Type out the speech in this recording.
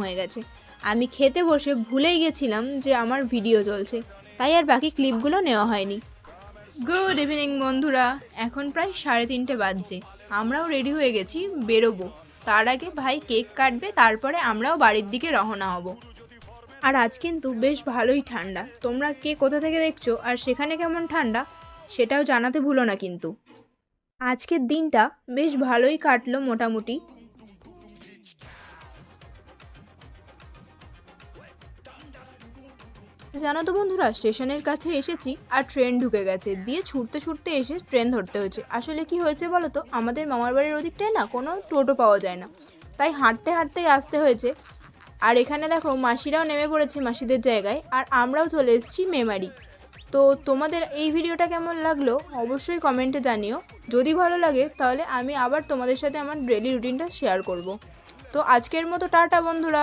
হয়ে গেছে। আমি খেতে বসে ভুলেই গেছিলাম যে আমার ভিডিও চলছে। তাই আর বাকি ক্লিপগুলো নেওয়া হয়নি। গুড ইভিনিং বন্ধুরা এখন প্রায় সাড়ে তিনটে বাজছে। আমরাও রেডি হয়ে গেছি বেরোবো। তার আগে ভাই কেক কাটবে তারপরে আমরাও বাড়ির দিকে রওনা হব। আর আজ কিন্তু বেশ ভালোই ঠান্ডা। তোমরা কে কোথা থেকে দেখছ আর সেখানে কেমন ঠান্ডা সেটাও জানাতে ভুলো না কিন্তু। আজকের দিনটা বেশ ভালোই কাটলো মোটামুটি। জানো তো বন্ধুরা, স্টেশনের কাছে এসেছি আর ট্রেন ঢুকে গেছে। দিয়ে ছুটতে ছুটতে এসে ট্রেন ধরতে হয়েছে। আসলে কি হয়েছে বলো তো, আমাদের মামার বাড়ির ওদিকটায় না কোনো টোটো পাওয়া যায় না। তাই হাঁটতে হাঁটতেই আসতে হয়েছে। আর এখানে দেখো, মাসিরাও নেমে পড়েছে মাসিদের জায়গায়, আর আমরাও চলে এসেছি মেমারি। তো তোমাদের এই ভিডিওটা কেমন লাগল অবশ্যই কমেন্টে জানিও। যদি ভালো লাগে, তাহলে আমি আবার তোমাদের সাথে আমার ডেলি রুটিনটা শেয়ার করব। তো আজকের মতো টাটা বন্ধুরা।